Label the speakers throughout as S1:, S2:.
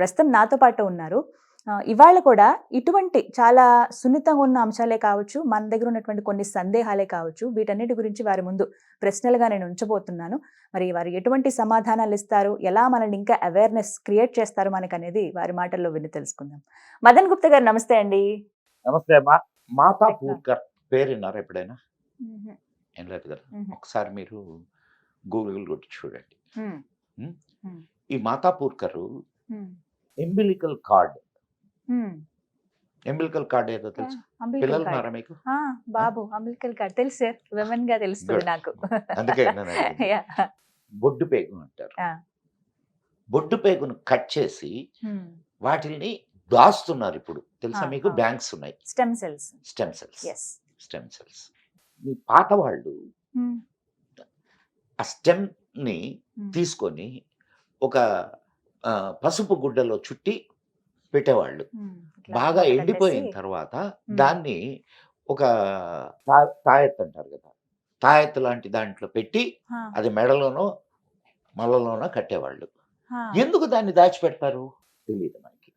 S1: ప్రస్తుతం నాతో పాటు ఉన్నారు. ఇవాళ కూడా ఇటువంటి చాలా సున్నితంగా ఉన్న అంశాలే కావచ్చు మన దగ్గర ఉన్నటువంటి కొన్ని సందేహాలే కావచ్చు వీటన్నిటి గురించి వారి ముందు ప్రశ్నలుగా నేను ఉంచబోతున్నాను. మరి వారు ఎటువంటి సమాధానాలు ఇస్తారు ఎలా మనల్ని ఇంకా అవేర్నెస్ క్రియేట్ చేస్తారు మనకు అనేది వారి మాటల్లో విని తెలుసుకుందాం. మదన్ గుప్తా గారు నమస్తే అండి.
S2: నమస్తే మాతా పూర్కర్ పేరు విన్నారా ఎప్పుడైనా ఏం లేదు కదా. ఒకసారి మీరు గూగుల్ కొట్టి చూడండి. ఈ మాతా పూర్కర్
S1: మ్మ్.
S2: ఎంబిలికల్ కార్డ్. ఎంబిలికల్ కార్డ్ ఏదో తెలుసు? పిల్లలు. ఉన్నారా మీకు?
S1: బాబు అంబిలికల్ కార్డ్. తెలుసు సార్ విమెన్గా తెలుస్తుంది. నాకు.
S2: అందుకే. బొడ్డు పేగు అంటారు. బొడ్డు పేగును కట్ చేసి. వాటిని దాస్తున్నారు ఇప్పుడు. తెలుసా మీకు. బ్యాంక్స్ ఉన్నాయి.
S1: Stem cells.
S2: Stem cells. Stem cells. మీ పాత వాళ్ళు ఆ స్టెమ్ని తీసుకొని ఒక పసుపు గుడ్డలో చుట్టి పెట్టేవాళ్ళు. బాగా ఎండిపోయిన తర్వాత దాన్ని ఒక తా- తాయెత్తు అంటారు కదా తాయెత్తు లాంటి దాంట్లో పెట్టి అది మెడలోనో మళ్ళలోనో కట్టేవాళ్ళు. ఎందుకు దాన్ని దాచిపెడతారు? తెలియదు మనకి.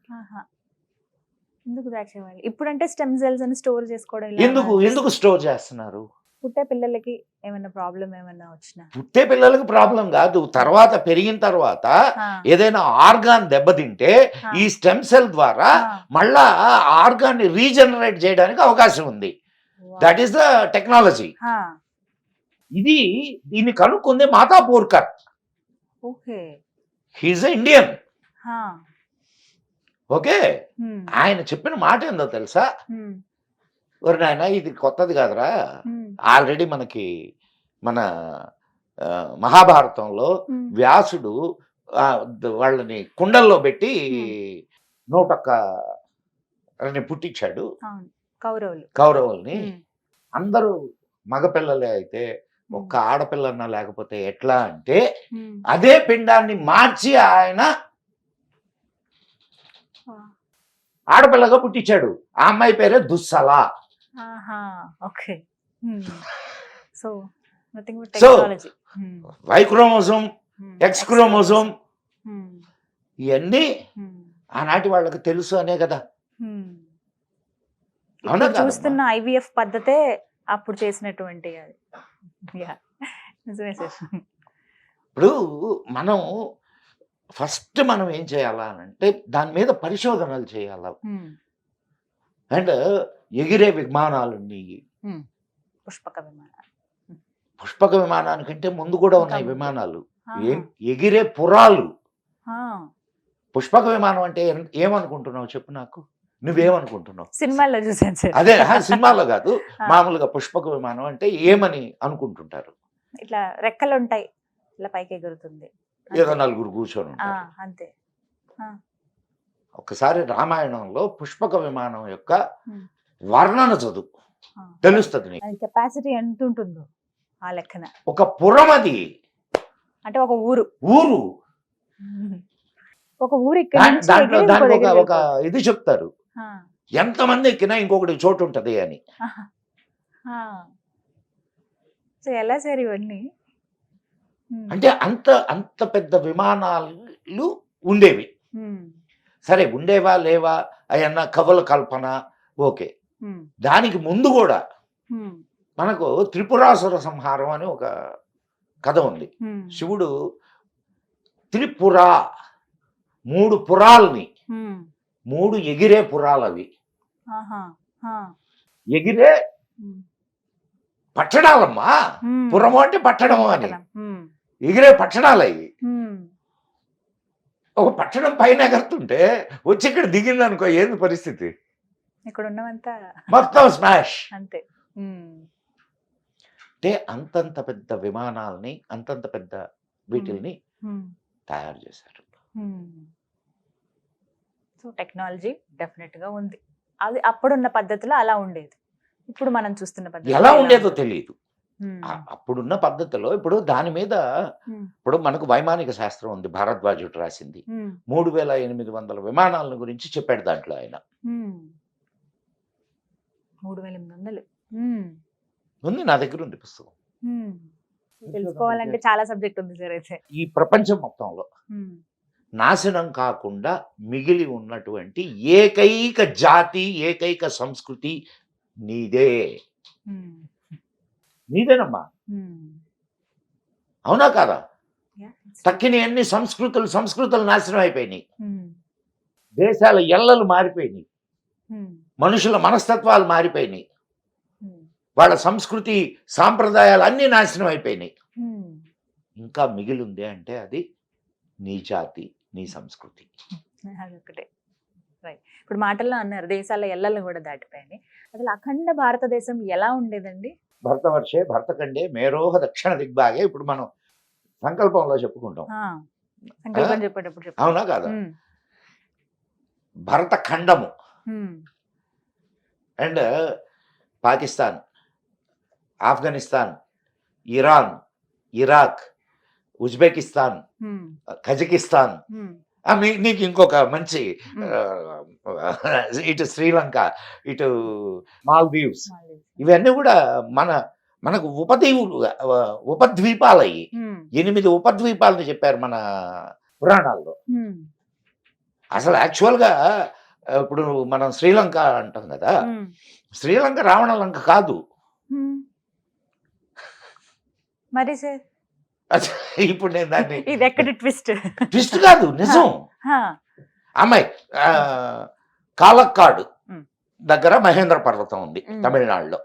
S1: ఎందుకు దాచేవాళ్ళు? ఇప్పుడంటే స్టెమ్ సెల్స్ అని స్టోర్ చేసుకోవడం
S2: ఎందుకు? ఎందుకు స్టోర్ చేస్తున్నారు?
S1: పుట్టే పిల్లలకి ఏమైనా ప్రాబ్లం ఏమైనా వచ్చినా?
S2: పుట్టే పిల్లలకు ప్రాబ్లం కాదు. తర్వాత పెరిగిన తర్వాత ఏదైనా ఆర్గాన్ దెబ్బతింటే ఈ స్టెమ్ సెల్ ద్వారా. మళ్ళా ఆర్గాన్ని రీజనరేట్ చేయడానికి అవకాశం ఉంది. దట్ ఈస్ ద టెక్నాలజీ ఇది దీన్ని కనుక్కుంది Matapurkar
S1: okay.
S2: He's Indian okay? ఆయన చెప్పిన మాట ఏందో తెలుసా? ఒరి నాయన ఇది కొత్తది కాదురా. ఆల్రెడీ మనకి మన మహాభారతంలో. వ్యాసుడు వాళ్ళని కుండల్లో పెట్టి నూటొక్క పుట్టించాడు
S1: కౌరవులు.
S2: కౌరవుల్ని. అందరూ మగపిల్లలే అయితే ఒక్క ఆడపిల్లన్నా లేకపోతే ఎట్లా అంటే. అదే పిండాన్ని మార్చి ఆయన ఆడపిల్లగా పుట్టించాడు ఆ అమ్మాయి పేరే Dussala.
S1: Okay. So nothing but technology.
S2: Y chromosome X chromosome ఇవన్నీ ఆనాటి వాళ్ళకి తెలుసు అనే కదా?
S1: చూస్తున్న ఐవీఎఫ్ పద్ధతే అప్పుడు చేసినటువంటి అది. Yeah. నిజమే సార్.
S2: ఇప్పుడు మనం ఫస్ట్ మనం ఏం చేయాలా అంటే దాని మీద పరిశోధనలు చేయాలా. అండ్ ఎగిరే విమానాలు ఉన్నాయి.
S1: పుష్పక విమానాలు.
S2: పుష్పక విమానానికంటే ముందు కూడా ఉన్నాయి. విమానాలు. ఎగిరే పురాలు. పుష్పక విమానం అంటే ఏమనుకుంటున్నావు చెప్పు నాకు? నువ్వేమనుకుంటున్నావు?
S1: సినిమాల్లో చూసాను సార్.
S2: అదే సినిమాలో కాదు. మామూలుగా పుష్పక విమానం అంటే ఏమని అనుకుంటుంటారు?
S1: ఇట్లా రెక్కలు ఉంటాయి ఇట్లా పైకి ఎగురుతుంది.
S2: ఏదో. నలుగురు కూర్చొని
S1: అంతే.
S2: ఒకసారి రామాయణంలో పుష్పక విమానం యొక్క. వర్ణన చదువు. తెలుస్తుంది
S1: కెపాసిటీ ఎంత ఉంటుందో ఆ లెక్కన.
S2: ఒక పురం అది
S1: అంటే ఒక ఊరు.
S2: ఊరు.
S1: ఒక ఊరు
S2: దాంట్లో దానికి ఒక ఇది చెప్తారు. ఎంతమంది ఎక్కినా ఇంకొకటి చోటు ఉంటది అని.
S1: సో ఎలా సార్ ఇవన్నీ?
S2: అంటే అంత అంత పెద్ద విమానాలు ఉండేవి. సరే ఉండేవా లేవా అయన్న కవుల కల్పన ఓకే. దానికి ముందు కూడా మనకు త్రిపురాసుర సంహారం అని ఒక కథ ఉంది. శివుడు త్రిపుర మూడు పురాల్ని మూడు ఎగిరే పురాలు అవి ఎగిరే
S1: ఉమ్,
S2: పురము అంటే పట్టణము అని. ఎగిరే పట్టణాలు అవి ఒక పట్టణం పైన ఎగరుతుంటే వచ్చి ఇక్కడ దిగింది అనుకో ఏంది పరిస్థితి?
S1: ఇక్కడ ఉన్నవంతా
S2: మొత్తం స్మాష్.
S1: అంతే.
S2: అంటే అంతంత పెద్ద విమానాల్ని అంతంత పెద్ద వీటిల్ని తయారు చేశారు.
S1: సో టెక్నాలజీ డెఫినెట్గా ఉంది. అది అప్పుడున్న పద్ధతిలో అలా ఉండేది. ఇప్పుడు మనం చూస్తున్న పద్ధతి
S2: ఎలా ఉండేదో తెలియదు అప్పుడున్న పద్ధతిలో ఇప్పుడు దాని మీద ఇప్పుడు మనకు వైమానిక శాస్త్రం ఉంది. భారద్వాజుడు రాసింది. మూడు వేల ఎనిమిది వందల విమానాలను గురించి చెప్పాడు దాంట్లో ఆయన
S1: ఉమ్. మూడు వేల ఎనిమిది వందలు ఉమ్,
S2: ఉంది నా దగ్గర ఉంది పుస్తకం.
S1: తెలుసుకోవాలంటే చాలా సబ్జెక్ట్ ఉంది సార్ అయితే.
S2: ఈ ప్రపంచం మొత్తంలో నాశనం కాకుండా మిగిలి ఉన్నటువంటి ఏకైక జాతి ఏకైక సంస్కృతి నీదే. నీదేనమ్మా. అవునా కాదా. తక్కిన అన్ని సంస్కృతులు సంస్కృతులు నాశనం అయిపోయినాయి. దేశాల ఎల్లలు మారిపోయినాయి. మనుషుల మనస్తత్వాలు మారిపోయినాయి. వాళ్ళ సంస్కృతి సాంప్రదాయాలు అన్నీ నాశనం అయిపోయినాయి. ఇంకా మిగిలి ఉంది అంటే అది నీ జాతి నీ సంస్కృతి.
S1: అదొకటే ఇప్పుడు మాటల్లో అన్నారు దేశాల ఎల్లలు కూడా దాటిపోయాయి. అసలు అఖండ భారతదేశం ఎలా ఉండేదండి?
S2: భరతవర్షే భరతఖండే మేరోహ దక్షిణ దిగ్భాగే ఇప్పుడు మనం సంకల్పంలో చెప్పుకుంటాం.
S1: సంకల్పం చెప్పేటప్పుడు చెప్పు.
S2: అవునా కాదా? భరత ఖండము. And Pakistan. Afghanistan Iran Iraq Uzbekistan Kazakhstan. నీకు ఇంకొక మంచి ఇటు శ్రీలంక ఇటు మాల్దీవ్స్. ఇవన్నీ కూడా మన మనకు ఉపదీవులు ఉపద్వీపాలయ్యి. ఎనిమిది ఉపద్వీపాలని చెప్పారు మన పురాణాల్లో. అసలు యాక్చువల్గా ఇప్పుడు మనం శ్రీలంక అంటాం కదా. శ్రీలంక రావణ లంక కాదు.
S1: మరి సార్?
S2: ఇప్పుడు నేను దాన్ని
S1: ఇది ఎక్కడ ట్విస్ట్?
S2: ట్విస్ట్ కాదు నిజం. అమ్మాయి కాలక్కాడు. దగ్గర మహేంద్ర పర్వతం ఉంది. తమిళనాడులో.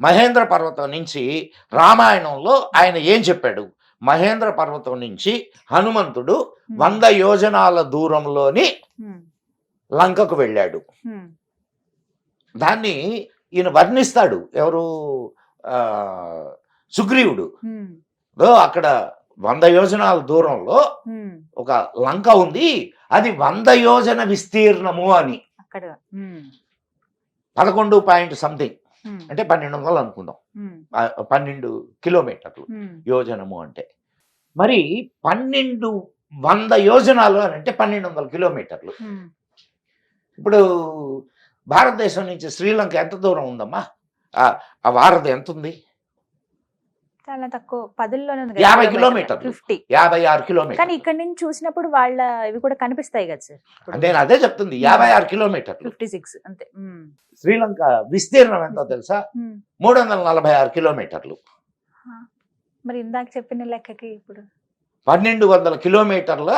S2: మహేంద్ర పర్వతం నుంచి రామాయణంలో ఆయన ఏం చెప్పాడు? మహేంద్ర పర్వతం నుంచి హనుమంతుడు వంద యోజనాల దూరంలోని లంకకు వెళ్ళాడు. దాన్ని ఈయన వర్ణిస్తాడు. ఎవరు? సుగ్రీవుడు. అక్కడ వంద యోజనాల దూరంలో ఒక లంక ఉంది. అది వంద యోజన విస్తీర్ణము అని. పదకొండు పాయింట్ సంథింగ్. అంటే పన్నెండు వందలు అనుకుందాం. పన్నెండు కిలోమీటర్లు యోజనము అంటే. మరి పన్నెండు వంద యోజనాలు అని అంటే పన్నెండు వందల కిలోమీటర్లు. ఇప్పుడు భారతదేశం నుంచి శ్రీలంక ఎంత దూరం ఉందమ్మా? ఆ ఆ వారధి ఎంత ఉంది?
S1: చాలా తక్కువ పదుల్లోనే
S2: యాభై కిలోమీటర్లు.
S1: ఫిఫ్టీ.
S2: యాభై ఆరు
S1: కానీ
S2: కిలోమీటర్లు
S1: ఇక్కడ నుంచి చూసినప్పుడు వాళ్ళ ఇవి కూడా కనిపిస్తాయి కదా సార్.
S2: నేను అదే చెప్తుంది యాభై ఆరు కిలోమీటర్లు.
S1: ఫిఫ్టీ సిక్స్ అంతే.
S2: శ్రీలంక విస్తీర్ణం ఎంతో తెలుసా. మూడు వందల నలభై ఆరు కిలోమీటర్లు.
S1: మరి ఇందాక చెప్పిన లెక్కకి ఇప్పుడు?
S2: పన్నెండు వందల కిలోమీటర్ల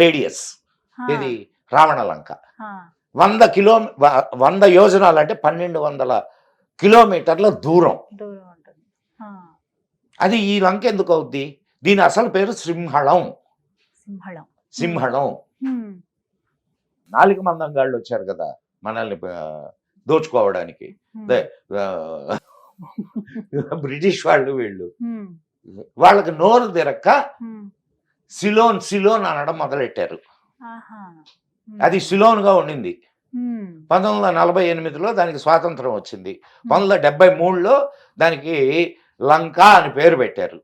S2: రేడియస్. ఇది రావణ లంక. వంద కిలో వంద యోజనాలు అంటే పన్నెండు వందల కిలోమీటర్ల దూరం.
S1: దూరం.
S2: అది ఈ లంక ఎందుకు అవుద్ది? దీని అసలు పేరు సింహళం.
S1: సింహళం.
S2: సింహళం. నాలుగు మందంగాళ్ళు వచ్చారు కదా మనల్ని దోచుకోవడానికి. బ్రిటిష్ వాళ్ళు వీళ్ళు. వాళ్ళకి నోరు తిరక్క సిలోన్ సిలోన్ అనడం మొదలెట్టారు. అది సిలోన్గా ఉండింది. పంతొమ్మిది వందల నలభై ఎనిమిదిలో దానికి స్వాతంత్రం వచ్చింది. పంతొమ్మిది వందల డెబ్బై మూడులో దానికి లంక అని పేరు పెట్టారు.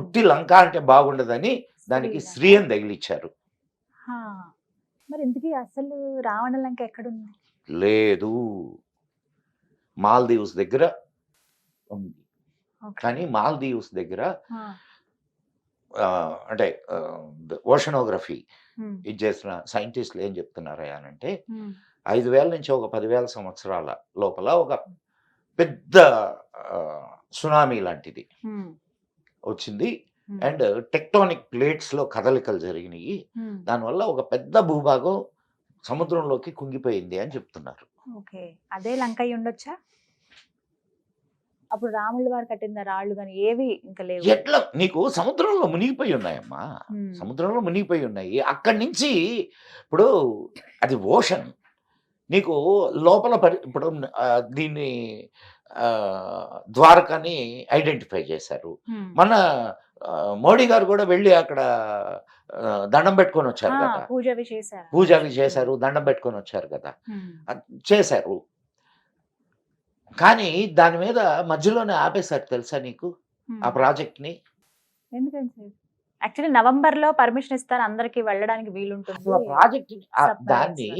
S2: ఉట్టి లంక అంటే బాగుండదని దానికి. శ్రీ అని తగిలిచ్చారు.
S1: మరి అసలు రావణ లంక ఎక్కడుంది?
S2: లేదు. మాల్దీవ్స్ దగ్గర ఉంది. కానీ మాల్దీవ్స్ దగ్గర అంటే ఓషనోగ్రఫీ ఇది చేసిన సైంటిస్టులు ఏం చెప్తున్నారా అని అంటే ఐదు వేల నుంచి ఒక పదివేల సంవత్సరాల లోపల ఒక పెద్ద సునామీ లాంటిది. వచ్చింది. అండ్ టెక్టానిక్ ప్లేట్స్లో కదలికలు జరిగినాయి. దానివల్ల ఒక పెద్ద భూభాగం సముద్రంలోకి కుంగిపోయింది అని చెప్తున్నారు.
S1: ఓకే. అదే లంక ఉండొచ్చా? అప్పుడు రాముల వారు కట్టిన రాళ్ళు కానీ ఏవి ఇంకా లేవు?
S2: ఎట్లా? నీకు సముద్రంలో మునిగిపోయి ఉన్నాయమ్మా. సముద్రంలో మునిగిపోయి ఉన్నాయి. అక్కడి నుంచి ఇప్పుడు అది ఓషన్. నీకు లోపల ఇప్పుడు దీన్ని ద్వారకాని ఐడెంటిఫై చేశారు. మన మోడీ గారు కూడా వెళ్ళి అక్కడ దండం పెట్టుకొని వచ్చారు కదా.
S1: పూజ అవి చేశారు.
S2: పూజ అవి చేశారు దండం పెట్టుకొని వచ్చారు కదా. చేశారు. కానీ దాని మీద మధ్యలోనే ఆపేశారు తెలుసా నీకు. ఆ
S1: ప్రాజెక్ట్ని యాక్చువల్లీ నవంబర్లో పర్మిషన్ ఇస్తారు అందరికి వెళ్ళడానికి వీలుంటుంది.
S2: ప్రాజెక్ట్. దాన్ని.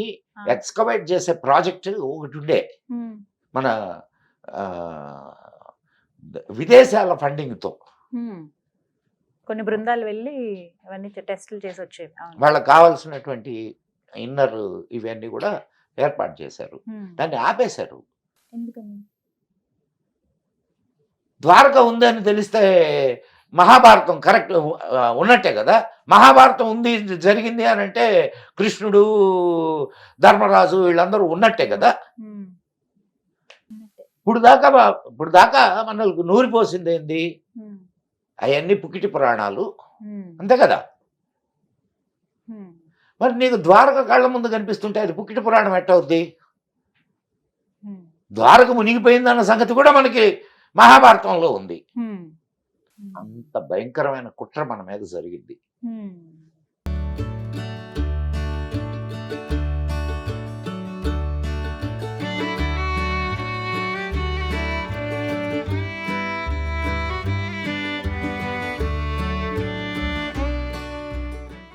S2: ఎక్స్కవేట్ చేసే ప్రాజెక్ట్ ఒకటి ఉండే. మన విదేశాల ఫండింగ్తో
S1: ఉమ్, కొన్ని బృందాలు వెళ్ళి అవన్నీ టెస్టులు చేసి వచ్చేవి. అవును.
S2: వాళ్ళకి కావాల్సినటువంటి ఇన్నర్ ఇవన్నీ కూడా ఏర్పాటు చేశారు. దాన్ని ఆపేశారు. ద్వారక ఉందని తెలిస్తే మహాభారతం కరెక్ట్ ఉన్నట్టే కదా? మహాభారతం ఉంది జరిగింది అని అంటే కృష్ణుడు ధర్మరాజు వీళ్ళందరూ ఉన్నట్టే కదా. ఇప్పుడు దాకా ఇప్పుడు దాకా మనకు నూరిపోసింది ఏంది. అవన్నీ పుకిటి పురాణాలు. అంతే కదా. మరి నీకు ద్వారక కళ్ళ ముందు కనిపిస్తుంటే అది పుకిటి పురాణం ఎట్టవుద్ది. ద్వారక మునిగిపోయింది అన్న సంగతి కూడా మనకి మహాభారతంలో ఉంది. అంత భయంకరమైన కుట్ర మన మీద జరిగింది.